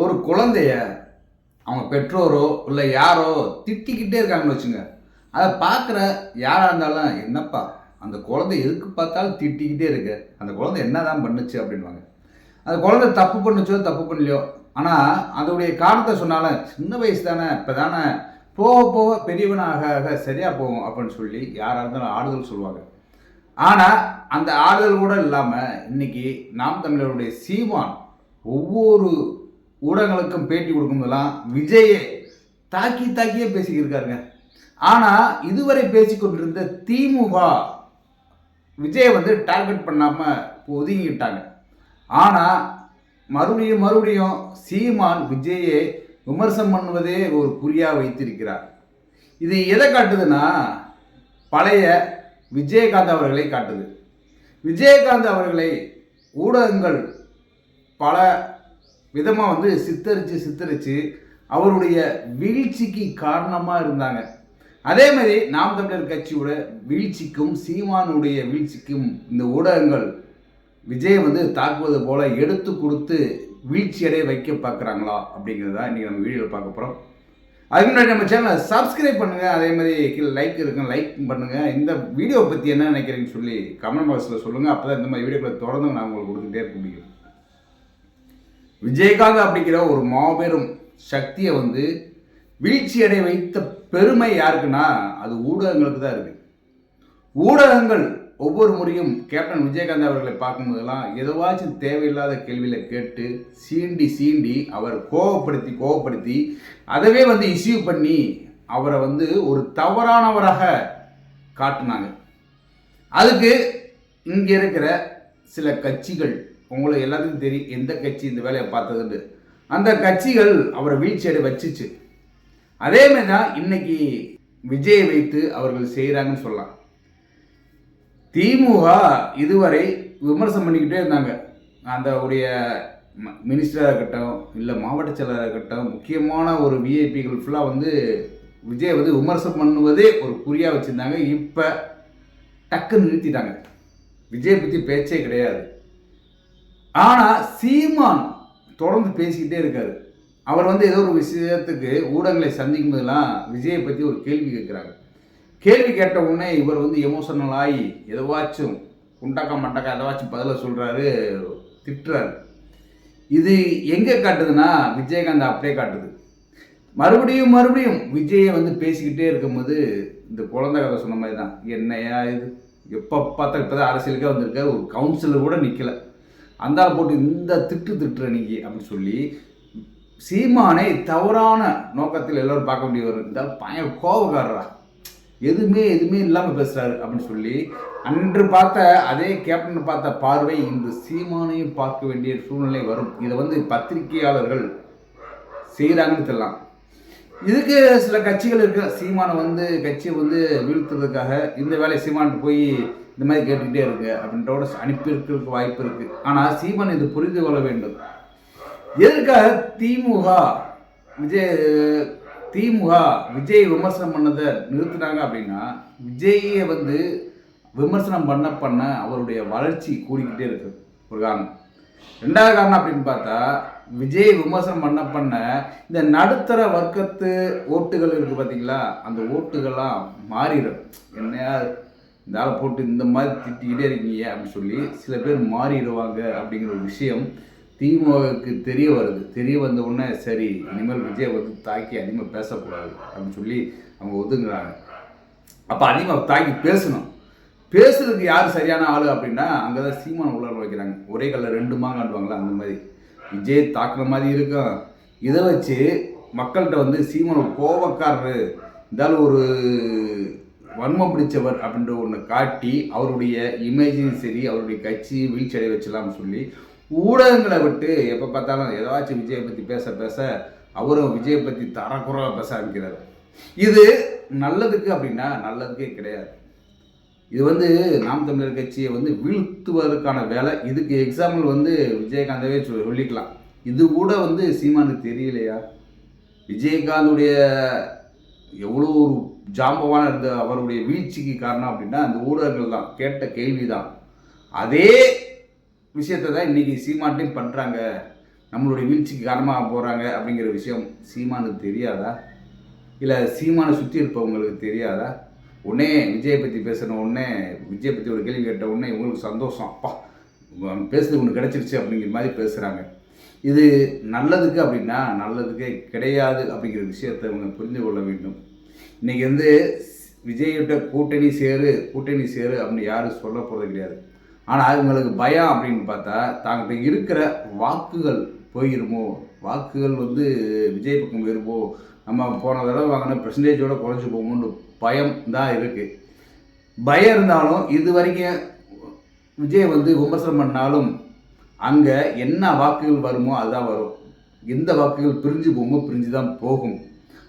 ஒரு குழந்தைய அவங்க பெற்றோரோ இல்லை யாரோ திட்டிக்கிட்டே இருக்காங்கன்னு வச்சுங்க. அதை பார்க்குற யாராக இருந்தாலும் என்னப்பா அந்த குழந்தை எதுக்கு பார்த்தாலும் திட்டிக்கிட்டே இருக்கு. அந்த குழந்தை என்னதான் பண்ணுச்சு அப்படின்வாங்க அந்த குழந்தை தப்பு பண்ணுச்சோ தப்பு பண்ணலையோ. ஆனால் அதோடைய காரணத்தை சொன்னாலும் சின்ன வயசு தானே இப்போ தானே போக போக பெரியவனாக ஆக சரியாக போகும் அப்படின்னு சொல்லி யாராக இருந்தாலும் ஆறுதல் சொல்லுவாங்க. ஆனால் அந்த ஆறுதல் கூட இல்லாமல் இன்னைக்கு நாம் தமிழருடைய சீமான் ஒவ்வொரு ஊடகங்களுக்கும் பேட்டி கொடுக்கும்போதெல்லாம் விஜயை தாக்கி தாக்கியே பேசிக்கிருக்காருங்க. ஆனால் இதுவரை பேசிக்கொண்டிருந்த திமுக விஜயை வந்து டார்கெட் பண்ணாமல் ஒதுங்கிட்டாங்க ஆனால் மறுபடியும் மறுபடியும் சீமான் விஜயை விமர்சனம் பண்ணுவதே ஒரு குறியாக வைத்திருக்கிறார். இது எதை காட்டுதுன்னா பழைய விஜயகாந்த் அவர்களை காட்டுது. விஜயகாந்த் அவர்களை ஊடகங்கள் பல விதமாக வந்து சித்தரித்து சித்தரித்து அவருடைய வீழ்ச்சிக்கு காரணமாக இருந்தாங்க. அதே மாதிரி நாம் தமிழர் கட்சியோட வீழ்ச்சிக்கும் சீமானுடைய வீழ்ச்சிக்கும் இந்த ஊடகங்கள் விஜய் வந்து தாக்குவது போல எடுத்து கொடுத்து வீழ்ச்சியடைய வைக்க பார்க்குறாங்களா அப்படிங்கிறது தான் இன்றைக்கி நம்ம வீடியோவில் பார்க்க போகிறோம் அதுக்கு முன்னாடி நம்ம சேனலை சப்ஸ்கிரைப் பண்ணுங்கள் அதே மாதிரி கீழே லைக் இருக்குங்க லைக் பண்ணுங்கள் இந்த வீடியோவை பற்றி என்ன நினைக்கிறீங்கன்னு சொல்லி கமெண்ட் பாக்ஸில் சொல்லுங்கள் அப்போ தான் இந்த மாதிரி வீடியோக்களை தொடர்ந்து நான் உங்களுக்கு கொடுத்துட்டே இருக்க முடியும். விஜயகாந்த் அப்படிங்கிற ஒரு மாபெரும் சக்தியை வந்து வீழ்ச்சியடை வைத்த பெருமை யாருக்குன்னா அது ஊடகங்களுக்கு தான் இருக்கு. ஊடகங்கள் ஒவ்வொரு முறையும் கேப்டன் விஜயகாந்த் அவர்களை பார்க்கும்போதெல்லாம் எதுவாச்சும் தேவையில்லாத கேள்வியில் கேட்டு சீண்டி சீண்டி அவர் கோவப்படுத்தி கோவப்படுத்தி அதவே வந்து இஷ்யூ பண்ணி அவரை வந்து ஒரு தவறானவராக காட்டினாங்க. அதுக்கு இங்கே இருக்கிற சில கட்சிகள் உங்களுக்கு எல்லாத்துக்கும் தெரியும் எந்த கட்சி இந்த வேலையை பார்த்ததுன்னு அந்த கட்சிகள் அவரை வீழ்ச்சியடை வச்சுச்சு. அதே மாதிரி தான் இன்னைக்கு விஜயை வைத்து அவர்கள் செய்கிறாங்கன்னு சொல்லலாம். திமுக இதுவரை விமர்சனம் பண்ணிக்கிட்டே இருந்தாங்க. அந்த உடைய மினிஸ்டராக இருக்கட்டும் இல்லை மாவட்ட செயலராக இருக்கட்டும் முக்கியமான ஒரு விஐபிகள் ஃபுல்லாக வந்து விஜய் வந்து விமர்சனம் பண்ணுவதே ஒரு குறியாக வச்சுருந்தாங்க. இப்போ டக்குன்னு நிறுத்திட்டாங்க. விஜயை பற்றி பேச்சே கிடையாது. ஆனால் சீமான் தொடர்ந்து பேசிக்கிட்டே இருக்காரு. அவர் வந்து ஏதோ ஒரு விஷயத்துக்கு ஊடகங்களை சந்திக்கும் போதெல்லாம் விஜயை பற்றி ஒரு கேள்வி கேட்குறாங்க கேள்வி கேட்ட உடனே இவர் வந்து எமோஷனல் ஆகி எதுவாச்சும் குண்டக்கா மண்டக்கா எதவாச்சும் பதில சொல்கிறாரு திட்டுறாரு. இது எங்கே காட்டுதுன்னா விஜயகாந்த் அப்படியே காட்டுது. மறுபடியும் மறுபடியும் விஜயை வந்து பேசிக்கிட்டே இருக்கும்போது இந்த குழந்தை கதை சொன்ன மாதிரி தான் என்னையா இது? எப்போ பார்த்தா இப்போ தான் அரசியலுக்கே வந்திருக்காரு. ஒரு கவுன்சிலர் கூட நிற்கலை அந்தால போட்டு இந்த திட்டு திட்டுற நீங்க அப்படின்னு சொல்லி சீமானை தவறான நோக்கத்தில் எல்லோரும் பார்க்க வேண்டியவர் இருந்தால் பையன் கோபக்காரரா. எதுவுமே எதுவுமே இல்லாமல் பேசுகிறாரு அப்படின்னு சொல்லி அன்று பார்த்த அதே கேப்டன் பார்த்த பார்வை இன்று சீமானையும் பார்க்க வேண்டிய சூழ்நிலை வரும். இதை வந்து பத்திரிகையாளர்கள் செய்கிறாங்கன்னு தெரியலாம். இதுக்கு சில கட்சிகள் இருக்கு. சீமானை வந்து கட்சியை வந்து வீழ்த்துறதுக்காக இந்த வேலையை சீமான் போய் இந்த மாதிரி கேட்டுக்கிட்டே இருக்கு அப்படின்றோட அனுப்பியிருக்கிறதுக்கு வாய்ப்பு இருக்கு. ஆனால் சீமான் இது புரிந்து கொள்ள வேண்டும். எதற்காக திமுக விஜய் திமுக விஜய் விமர்சனம் பண்ணதை நிறுத்தினாங்க அப்படின்னா விஜயை வந்து விமர்சனம் பண்ண பண்ண அவருடைய வளர்ச்சி கூடிக்கிட்டே இருக்கு. ஒரு காரணம். ரெண்டாவது காரணம் அப்படின்னு பார்த்தா விஜய் விமர்சனம் பண்ண பண்ண இந்த நடுத்தர வர்க்கத்து ஓட்டுகள் இருக்குது பார்த்தீங்களா அந்த ஓட்டுகள்லாம் மாறிடும். என்னையா இந்த ஆளை போட்டு இந்த மாதிரி திட்டிக்கிட்டே இருக்கீங்க அப்படின்னு சொல்லி சில பேர் மாறிடுவாங்க அப்படிங்கிற ஒரு விஷயம் திமுகவுக்கு தெரிய வருது. தெரிய வந்த உடனே சரி இனிமேல் விஜய் வந்து தாக்கி அதிகமாக பேசக்கூடாது அப்படின்னு சொல்லி அவங்க ஒதுங்குறாங்க. அப்போ அதிகமாக தாக்கி பேசணும். பேசுறதுக்கு யார் சரியான ஆள் அப்படின்னா அங்கே தான் சீமான உள்ள வைக்கிறாங்க. ஒரே கல்ல ரெண்டு மாங்காண்டுவாங்களா அந்த மாதிரி. விஜய் தாக்குற மாதிரி இருக்கும். இதை வச்சு மக்கள்கிட்ட வந்து சீமன் கோபக்காரரு. இருந்தாலும் ஒரு வன்மம் பிடிச்சவர் அப்படின்ற ஒன்று காட்டி அவருடைய இமேஜையும் சரி அவருடைய கட்சி வீழ்ச்சி அடைய வச்சலாம்னு சொல்லி ஊடகங்களை விட்டு எப்போ பார்த்தாலும் ஏதாச்சும் விஜயை பற்றி பேச பேச அவரும் விஜயை பற்றி தரக்குறைவாக பேச ஆரம்பிக்கிறார். இது நல்லதுக்கு அப்படின்னா நல்லதுக்கே கிடையாது. இது வந்து நாம் தமிழர் கட்சியை வந்து வீழ்த்துவதற்கான வேலை. இதுக்கு எக்ஸாம்பிள் வந்து விஜயகாந்தவே சொல்லிக்கலாம். இது கூட வந்து சீமானுக்கு தெரியலையா? விஜயகாந்துடைய எவ்வளோ ஒரு ஜாம்பவான இருந்த அவருடைய வீழ்ச்சிக்கு காரணம் அப்படின்னா அந்த ஊடகங்கள் தான் கேட்ட கேள்வி தான் அதே விஷயத்தை தான் இன்றைக்கி சீமான்ட்டையும் பண்ணுறாங்க நம்மளுடைய வீழ்ச்சிக்கு காரணமாக போகிறாங்க அப்படிங்கிற விஷயம் சீமானுக்கு தெரியாதா? இல்லை சீமானை சுற்றி இருப்பவங்களுக்கு தெரியாதா? உடனே விஜயை பற்றி பேசின உடனே விஜயை பற்றி ஒரு கேள்வி கேட்ட உடனே இவங்களுக்கு சந்தோஷம். அப்பா பேசுறது ஒன்று கிடச்சிருச்சு அப்படிங்கிற மாதிரி பேசுகிறாங்க இது நல்லதுக்கு அப்படின்னா நல்லதுக்கே கிடையாது அப்படிங்கிற விஷயத்தை இவங்க புரிந்து கொள்ள வேண்டும். இன்றைக்கி வந்து விஜய்கிட்ட கூட்டணி சேரு கூட்டணி சேரு அப்படின்னு யாரும் சொல்ல போகிறது கிடையாது. ஆனால் இவங்களுக்கு பயம் அப்படின்னு பார்த்தா தாங்கிட்ட இருக்கிற வாக்குகள் போயிருமோ? வாக்குகள் வந்து விஜய் பக்கம் போயிருமோ? நம்ம போன தடவை வாங்கின பெர்சன்டேஜோட குறைஞ்சி போகுமோன்னு பயம் தான் இருக்குது பயம் இருந்தாலும் இது வரைக்கும் விஜய் வந்து விமர்சனம் பண்ணாலும் அங்கே என்ன வாக்குகள் வருமோ அதுதான் வரும். எந்த வாக்குகள் பிரிஞ்சு போகுமோ பிரிஞ்சு தான் போகும்.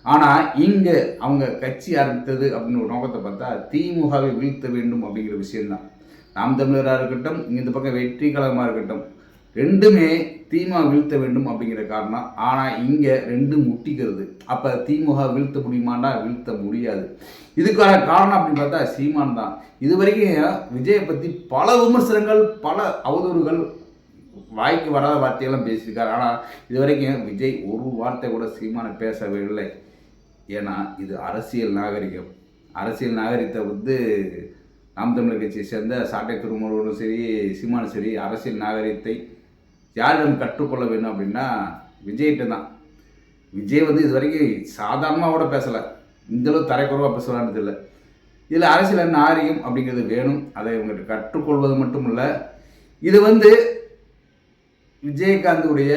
ஆனால் இங்கே அவங்க கட்சி ஆரம்பித்தது அப்படின்னு ஒரு நோக்கத்தை பார்த்தா திமுகவை வீழ்த்த வேண்டும் அப்படிங்கிற விஷயம்தான். நாம் தமிழராக இருக்கட்டும் இந்த பக்கம் வெற்றி கழகமாக இருக்கட்டும் ரெண்டுமே திமுக வீழ்த்த வேண்டும் அப்படிங்கிற காரணம். ஆனால் இங்கே ரெண்டும் முட்டிக்கிறது. அப்போ திமுக வீழ்த்த முடியுமாண்டா? வீழ்த்த முடியாது. இதுக்கான காரணம் அப்படின்னு பார்த்தா சீமான் தான். இது வரைக்கும் விஜயை பற்றி பல விமர்சனங்கள் பல அவதூறுகள் வாய்க்கு வராத வார்த்தையெல்லாம் பேசியிருக்காரு. ஆனால் இது வரைக்கும் விஜய் ஒரு வார்த்தை கூட சீமானை பேசவில்லை. ஏன்னா இது அரசியல் நாகரிகம். அரசியல் நாகரிகத்தை வந்து நாம் தமிழர் கட்சியை சேர்ந்த சாட்டை திருமணம் சரி சீமானும் சரி அரசியல் நாகரிகத்தை யாரிடம் கற்றுக்கொள்ள வேணும் அப்படின்னா விஜய்கிட்ட தான். விஜய் வந்து இது வரைக்கும் சாதாரணமாக கூட பேசலை. இந்தளவு தரைக்குறவாக பேசலான்றது இல்லை இதில் அரசியல் நாகரிகம் அப்படிங்கிறது வேணும். அதை இவங்ககிட்ட கற்றுக்கொள்வது மட்டும் இல்லை இது வந்து விஜயகாந்துடைய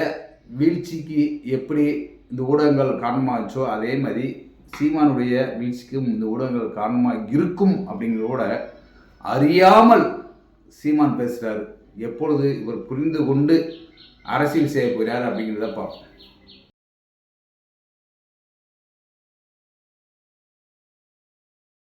வீழ்ச்சிக்கு எப்படி இந்த ஊடகங்கள் காரணமாகச்சோ அதே மாதிரி சீமானுடைய வீழ்ச்சிக்கும் இந்த ஊடகங்கள் காரணமாக இருக்கும் அப்படிங்கிறதோட அறியாமல் சீமான் பேசுகிறாரு எப்பொழுது இவர் புரிந்து கொண்டு அரசியல் செய்ய போகிறார் அப்படிங்கிறத பார்ப்போம்.